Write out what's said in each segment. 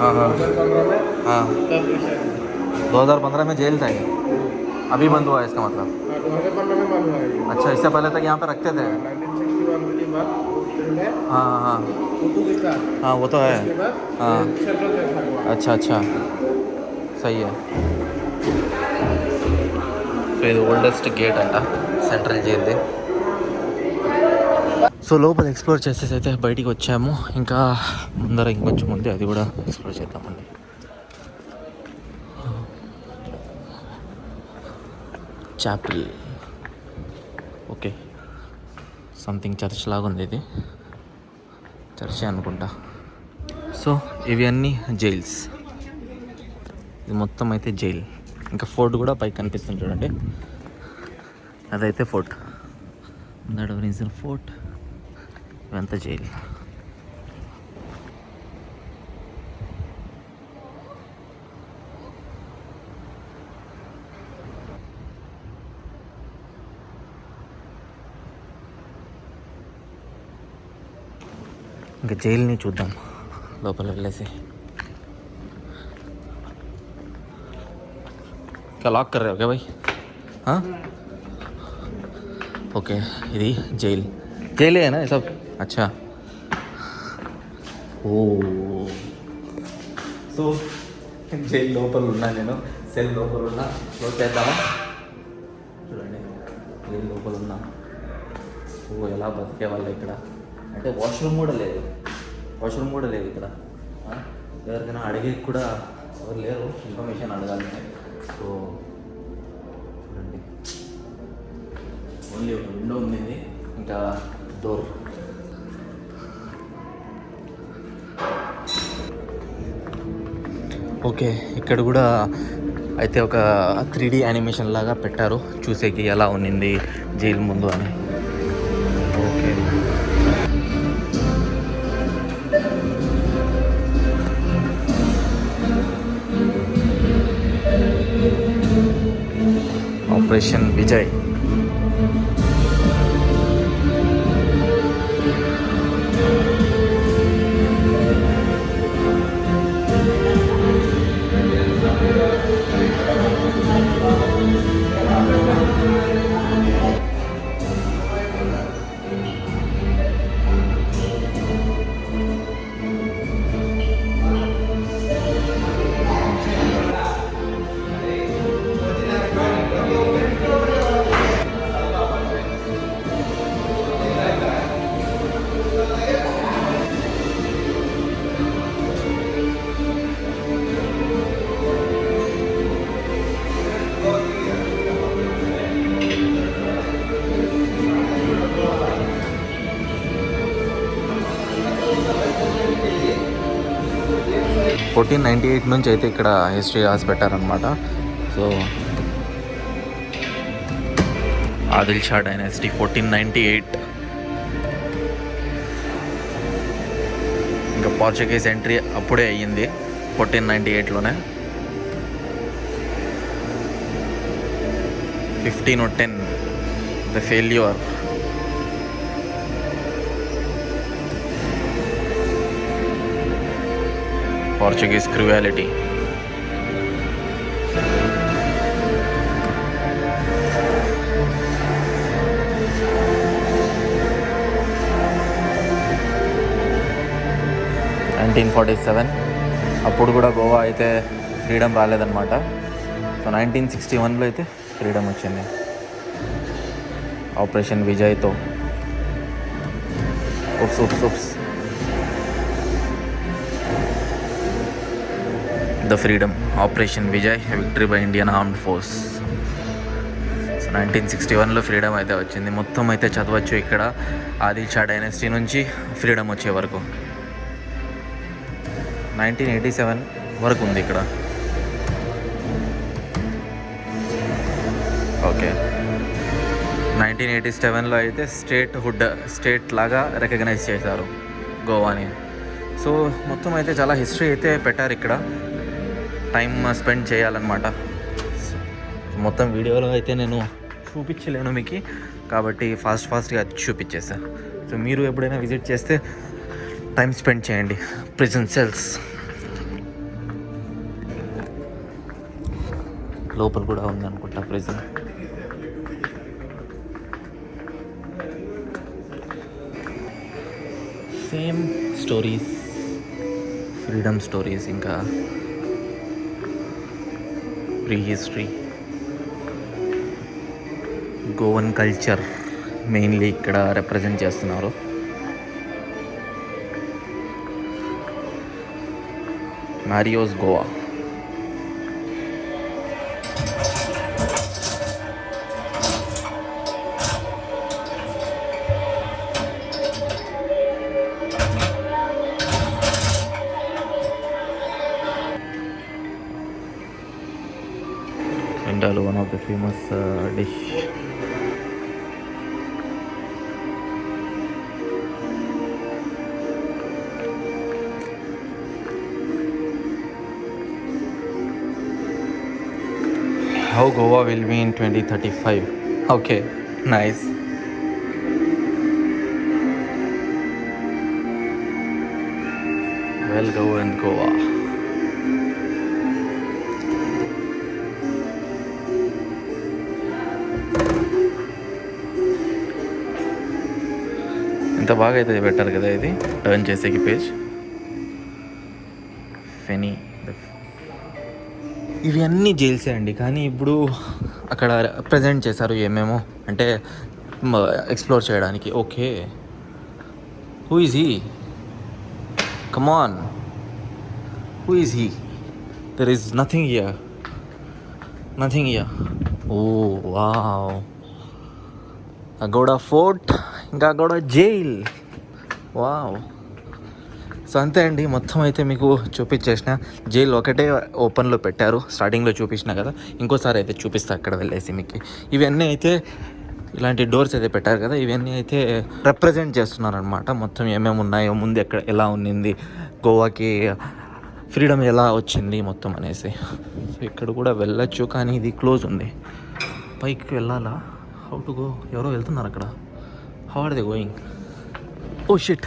हाँ हाँ। हाँ। दो हज़ार पंद्रह में जेल था ये। अभी बंद हुआ है इसका मतलब। अच्छा इससे पहले तक यहाँ पे रखते थे। हाँ हाँ। हाँ वो तो है। हाँ। अच्छा अच्छा। सही है। सो तो ಇದು oldest central jail central so లోపల ఎక్స్ప్లోర్ చేసేసి అయితే బయటికి వచ్చాము ఇంకా ముందర ఇంకొంచెం ఉంది అది కూడా ఎక్స్ప్లోర్ చేద్దామండి. చాపిల్ ఓకే సంథింగ్ చర్చ్ లాగా ఉంది ఇది. చర్చే అనుకుంటా. సో ఇవి అన్నీ జైల్స్ ఇది మొత్తం అయితే జైల్ ఇంకా ఫోర్ట్ కూడా పైకి కనిపిస్తుంది చూడండి. అదైతే ఫోర్ట్ దట్ రీజన్ ఫోర్ట్ వెంత జైలు. ఇంకా జైల్ని చూద్దాం. లోపల వెళ్ళేసి. ఇంకా లాక్ కర్రే ఓకే భాయ్ ఓకే ఇది జైలు. జైలేనా ये सब अच्छा ఓ సో జైల్ లోపల ఉన్నా నేను సెల్ లోపల ఉన్నా క్లోజ్ చేద్దామా చూడండి జైల్ లోపల ఉన్నా ఓ ఎలా బతికే వాళ్ళు ఇక్కడ అంటే వాష్రూమ్ కూడా లేదు వాష్రూమ్ కూడా లేదు ఇక్కడ ఆ? ఎవరికైనా అడిగే కూడా ఎవరు లేరు ఇన్ఫర్మేషన్ అడగాలి సో చూడండి ఓన్లీ ఒక విండో ఉంది ఇది. ఇంకా డోర్ ఓకే ఇక్కడ కూడా అయితే ఒక త్రీ డీ యానిమేషన్ లాగా పెట్టారు. చూసేకి ఎలా ఉన్నింది జైలు ముందు అని. Okay. Operation Vijay. Fourteen ninety eight నుంచి అయితే ఇక్కడ హిస్టరీ రాసి పెట్టారనమాట so Adil Shah dynasty fourteen ninety eight. ఇంకా పోర్చుగీస్ ఎంట్రీ అప్పుడే అయ్యింది fourteen ninety ఎయిట్లోనే. Fifteen ten the failure. Portuguese cruelty. Nineteen forty seven అప్పుడు కూడా గోవా అయితే ఫ్రీడమ్ రాలేదన్నమాట. సో నైన్టీన్ సిక్స్టీ వన్లో అయితే ఫ్రీడమ్ వచ్చింది. Operation విజయ్తో oops oops oops the freedom operation Vijay victory by Indian armed force. So nineteen sixty వన్లో freedom అయితే వచ్చింది. మొత్తం అయితే చదవచ్చు ఇక్కడ. ఆదిల్ షా డైనస్టీ నుంచి ఫ్రీడమ్ వచ్చే వరకు. నైన్టీన్ ఎయిటీ సెవెన్ వరకు ఉంది ఇక్కడ. ఓకే నైన్టీన్ ఎయిటీ సెవెన్లో అయితే స్టేట్ హుడ్ స్టేట్ లాగా రికగ్నైజ్ చేశారు గోవాని. సో మొత్తం అయితే చాలా హిస్టరీ అయితే పెట్టారు ఇక్కడ. టైం స్పెండ్ చేయాలన్నమాట. మొత్తం వీడియోలో అయితే నేను చూపించలేను మీకు కాబట్టి ఫాస్ట్ ఫాస్ట్గా చూపించేసా. సో మీరు ఎప్పుడైనా విజిట్ చేస్తే టైం స్పెండ్ చేయండి. Prison cells. లోపల కూడా ఉంది అనుకుంటా prison. Same stories freedom stories ఇంకా. Prehistory Goan culture mainly ఇక్కడ రిప్రజెంట్ చేస్తున్నారు. మ్యారియోస్ Goa famous uh, dish. How Goa will be in 2035. Okay, nice. Well, governed Goa. ఇంత బాగా అయితే పెట్టారు కదా ఇది? టర్న్ చేసేకి పేజ్ ఫెనీ ఇవి అన్నీ జైల్సే అండి కానీ ఇప్పుడు అక్కడ ప్రజెంట్ చేశారు ఏమేమో. అంటే ఎక్స్ప్లోర్ చేయడానికి. Okay who is he come on who is he there is nothing year nothing year oh wow Aguada fort ఇంకా అగోడ జైల్. వావ్. సో అంతే అండి మొత్తం అయితే మీకు చూపించేసిన. జైల్ ఒకటే ఓపెన్లో పెట్టారు స్టార్టింగ్లో చూపించిన కదా. ఇంకోసారి అయితే చూపిస్తా అక్కడ వెళ్ళేసి మీకు. ఇవన్నీ అయితే ఇలాంటి డోర్స్ అయితే పెట్టారు కదా ఇవన్నీ అయితే రిప్రజెంట్ చేస్తున్నారనమాట మొత్తం ఏమేమి ఉన్నాయో ముందు ఎక్కడ ఎలా ఉన్నింది గోవాకి ఫ్రీడమ్ ఎలా వచ్చింది మొత్తం అనేసి. సో ఇక్కడ కూడా వెళ్ళొచ్చు కానీ ఇది క్లోజ్ ఉంది. పైకి వెళ్ళాలా? How to go? ఎవరో వెళ్తున్నారు అక్కడ. How are they going oh shit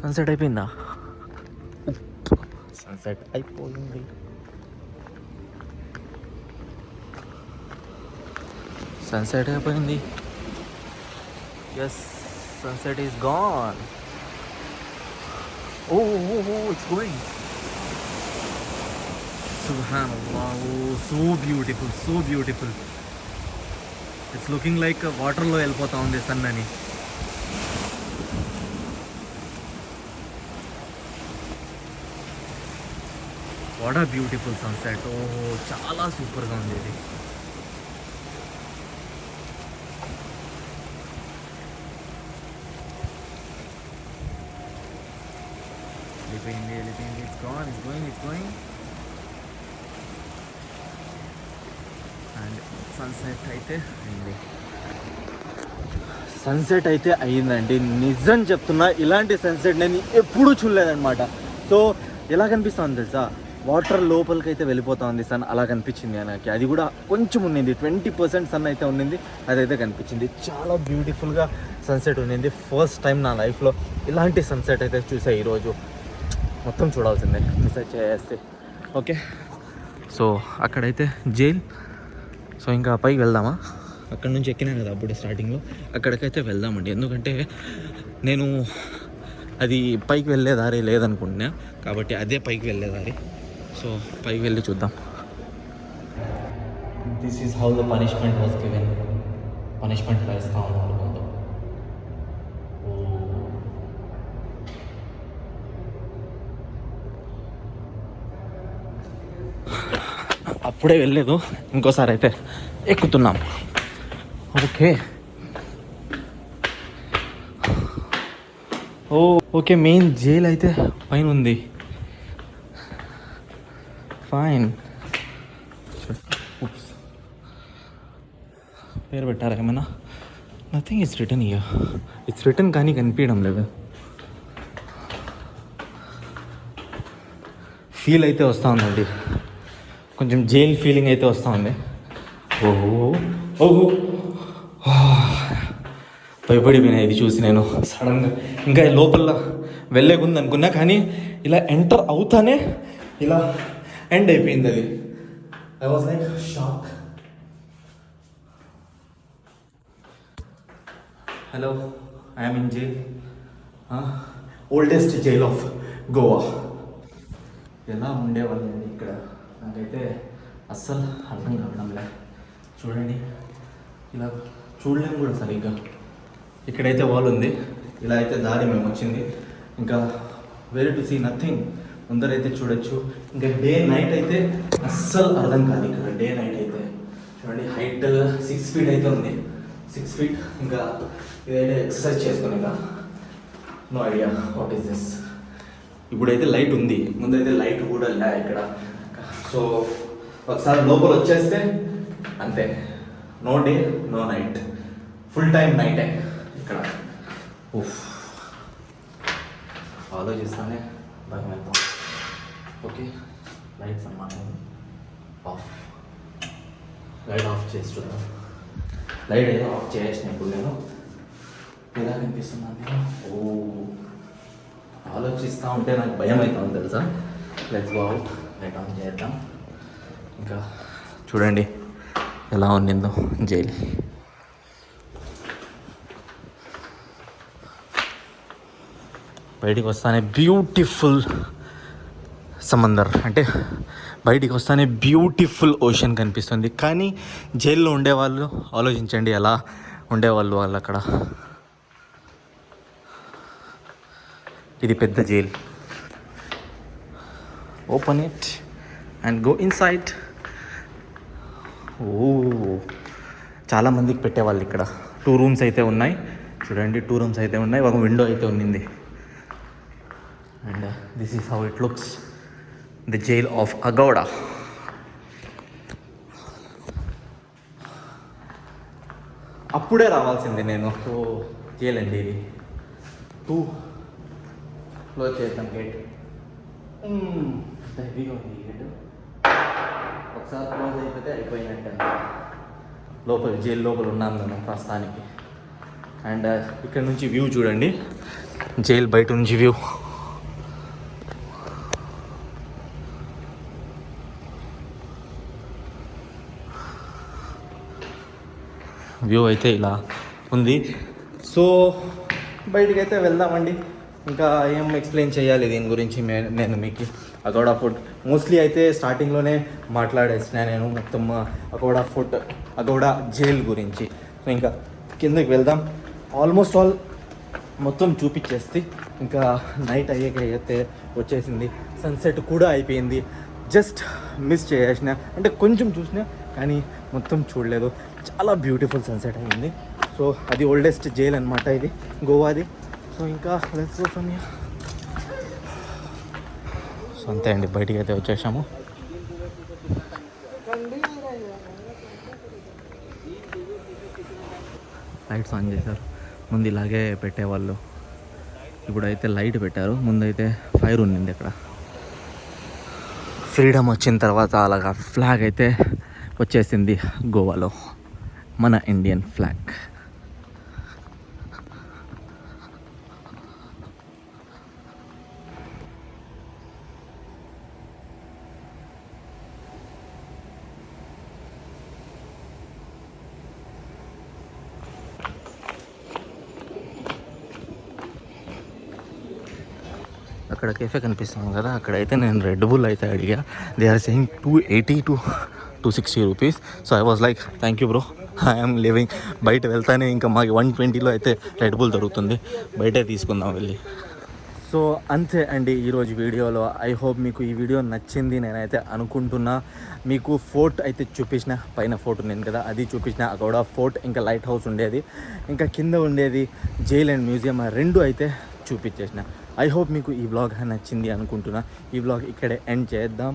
sunset అయిపోయిందా? సన్సెట్ అయిపోయింది. సన్సెట్ అయిపోయింది. Yes sunset is gone oh it's going సుహానల్లా oh so beautiful so beautiful it's looking like వాటర్లో వెళ్ళిపోతా ఉంది సన్ అని వాట్ ఆ బ్యూటిఫుల్ సన్సెట్ ఓహో చాలా సూపర్గా ఉంది ఇది వెళ్ళిపోయింది వెళ్ళిపోయింది it's gone it's going it's going and sunset అయితే. అయింది సన్సెట్ అయితే అయ్యిందండి నిజం చెప్తున్నా ఇలాంటి సన్సెట్ నేను ఎప్పుడూ చూడలేదన్నమాట. సో ఎలా కనిపిస్తుంది తెలుసా? వాటర్ లోపలికి అయితే వెళ్ళిపోతా ఉంది సన్ అలా కనిపించింది నాకు అది కూడా కొంచెం ఉన్నింది. ట్వంటీ పర్సెంట్ సన్ అయితే ఉన్నింది. అదైతే కనిపించింది. చాలా బ్యూటిఫుల్గా సన్సెట్ ఉన్నింది. ఫస్ట్ టైం నా లైఫ్లో ఇలాంటి సన్సెట్ అయితే చూసా ఈరోజు. మొత్తం చూడాల్సిందే. మిస్ చేస్తే. ఓకే సో అక్కడైతే జైల్ సో ఇంకా పైకి వెళ్దామా? అక్కడ నుంచి ఎక్కినాను కదా అప్పుడు స్టార్టింగ్లో అక్కడికైతే వెళ్దామండి. ఎందుకంటే నేను అది పైకి వెళ్ళే దారి లేదనుకుంటున్నా. కాబట్టి అదే పైకి వెళ్ళే దారి. సో పైకి వెళ్ళి చూద్దాం. This is how the punishment was given punishment వేస్తా ఇప్పుడే అప్పుడే వెళ్ళలేదు. ఇంకోసారి అయితే ఎక్కుతున్నాం. Okay. Oh okay main jail అయితే పైన ఉంది. ఫైన్ పేరు పెట్టారా ఏమైనా nothing it's return year it's return కానీ కనిపించడం లేదు. ఫీల్ అయితే వస్తూ ఉందండి. కొంచెం జైల్ ఫీలింగ్ అయితే వస్తుంది. ఓహో ఓహో. భయపడిపోయినా ఇది చూసి నేను. సడన్గా ఇంకా లోపల వెళ్ళేకుంది అనుకున్నా కానీ ఇలా ఎంటర్ అవుతానే ఇలా ఎండ్ అయిపోయింది అది. I was like shock hello I'm in jail oldest jail of Goa ఎలా ఉండేవాళ్ళండి ఇక్కడ? నాకైతే అస్సలు అర్థం కావడంలే చూడండి. ఇలా చూడలేము కూడా సరిగ్గా. ఇక్కడైతే వాల్ ఉంది. ఇలా అయితే దారి మేము వచ్చింది. ఇంకా వేరే టు సీ నథింగ్ ముందరైతే చూడొచ్చు. ఇంకా డే నైట్ అయితే అస్సలు అర్థం కాదు ఇక్కడ. డే నైట్ అయితే. చూడండి హైట్ సిక్స్ ఫీట్ అయితే ఉంది. సిక్స్ ఫీట్ ఇంకా ఇదైతే ఎక్సర్సైజ్ చేసుకుని ఇంకా. No idea what is this ఇప్పుడైతే లైట్ ఉంది. ముందైతే లైట్ కూడా లే ఇక్కడ. సో ఒకసారి లోపల వచ్చేస్తే అంతే. No day no night full time నైటే ఇక్కడ. ఉఫ్ ఆలోచిస్తానే భయం వెళ్తాం ఓకే లైట్స్ అన్నమాట ఆఫ్ లైట్ ఆఫ్ చేసి చూద్దాం లైట్ ఏదో ఆఫ్ చేసిన ఇప్పుడు నేను. ఎలా కనిపిస్తున్నాను ఓ oh. ఆలోచిస్తూ ఉంటే నాకు భయం అవుతుంది తెలుసా? Let's go out light on చేద్దాం. ఇంకా చూడండి ఎలా ఉన్నిందో జైలు. బయటికి వస్తానే బ్యూటిఫుల్ సమందర్. అంటే బయటికి వస్తానే బ్యూటిఫుల్ ఓషన్ కనిపిస్తుంది. కానీ జైల్లో ఉండేవాళ్ళు ఆలోచించండి ఎలా ఉండేవాళ్ళు వాళ్ళు అక్కడ. ఇది పెద్ద jail. Open it and go inside oh చాలామందికి పెట్టేవాళ్ళు ఇక్కడ. టూ రూమ్స్ అయితే ఉన్నాయి. చూడండి టూ రూమ్స్ అయితే ఉన్నాయి. ఒక విండో అయితే ఉన్నింది. And this is how it looks the jail of Aguada అప్పుడే రావాల్సింది నేను. సో చేయలేండి ఇది. టూ క్లోజ్ చేద్దాం గేట్ హెవీగా ఉంది గేట్ ఒకసారి క్లోజ్ అయిపోతే అయిపోయినట్టు లోపల జైలు లోపల ఉన్నాను నేను ప్రస్తుతానికి. అండ్ uh, ఇక్కడ నుంచి వ్యూ చూడండి. జైలు బయట నుంచి వ్యూ. వ్యూ అయితే ఇలా ఉంది. సో బయటికి అయితే వెళ్దామండి. ఇంకా ఏం ఎక్స్ప్లెయిన్ చేయాలి దీని గురించి మే- నేను మీకు. అగోడా ఫుడ్ మోస్ట్లీ అయితే స్టార్టింగ్లోనే మాట్లాడేసిన నేను మొత్తం అగోడా ఫుడ్ అగోడా జైల్ గురించి. సో ఇంకా కిందకి వెళ్దాం. ఆల్మోస్ట్ ఆల్ మొత్తం చూపించేస్తే ఇంకా నైట్ అయ్యాక అయితే వచ్చేసింది. సన్సెట్ కూడా అయిపోయింది. జస్ట్ మిస్ చేసిన అంటే కొంచెం చూసిన కానీ మొత్తం చూడలేదు. చాలా బ్యూటిఫుల్ సన్సెట్ అయింది. సో అది ఓల్డెస్ట్ జైల్ అనమాట ఇది గోవాది. సో ఇంకా లెట్స్ గో ఫ్రమ్ సో అంతే అండి బయటికి అయితే వచ్చేసాము. లైట్స్ ఆన్ చేశారు. ముందు ఇలాగే పెట్టేవాళ్ళు. ఇప్పుడైతే లైట్ పెట్టారు. ముందైతే ఫైర్ ఉండింది ఇక్కడ ఫ్రీడమ్ వచ్చిన తర్వాత అలాగా ఫ్లాగ్ అయితే వచ్చేసింది గోవాలో. మన ఇండియన్ ఫ్లాగ్ అక్కడ కేఫే కనిపిస్తుంది కదా అక్కడైతే నేను రెడ్ బుల్ అయితే అడిగా. They are saying two eighty to two sixty rupees so I was like thank you bro I'm living బయట వెళ్తానే ఇంకా మాకు వన్ ట్వంటీలో అయితే రెడ్ బుల్ దొరుకుతుంది. బయటే తీసుకుందాం వెళ్ళి. సో అంతే అండి ఈరోజు వీడియోలో. ఐ హోప్ మీకు ఈ వీడియో నచ్చింది నేనైతే అనుకుంటున్నా. మీకు ఫోర్ట్ అయితే చూపించిన పైన ఫోర్ట్ ఉంది కదా అది చూపించిన అక్కడ ఫోర్ట్ ఇంకా లైట్ హౌస్ ఉండేది. ఇంకా కింద ఉండేది జైల్ అండ్ మ్యూజియం ఆ రెండు అయితే చూపించేసిన. ఐ హోప్ మీకు ఈ వ్లాగ్ నచ్చింది అనుకుంటున్నా. ఈ వ్లాగ్ ఇక్కడే ఎండ్ చేద్దాం.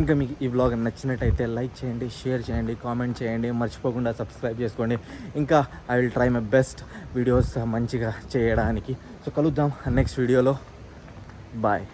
ఇంకా మీకు ఈ వ్లాగ్ నచ్చినట్టయితే లైక్ చేయండి షేర్ చేయండి కామెంట్ చేయండి. మర్చిపోకుండా సబ్స్క్రైబ్ చేసుకోండి. ఇంకా I will try my best videos మంచిగా చేయడానికి. సో కలుద్దాం నెక్స్ట్ వీడియోలో బాయ్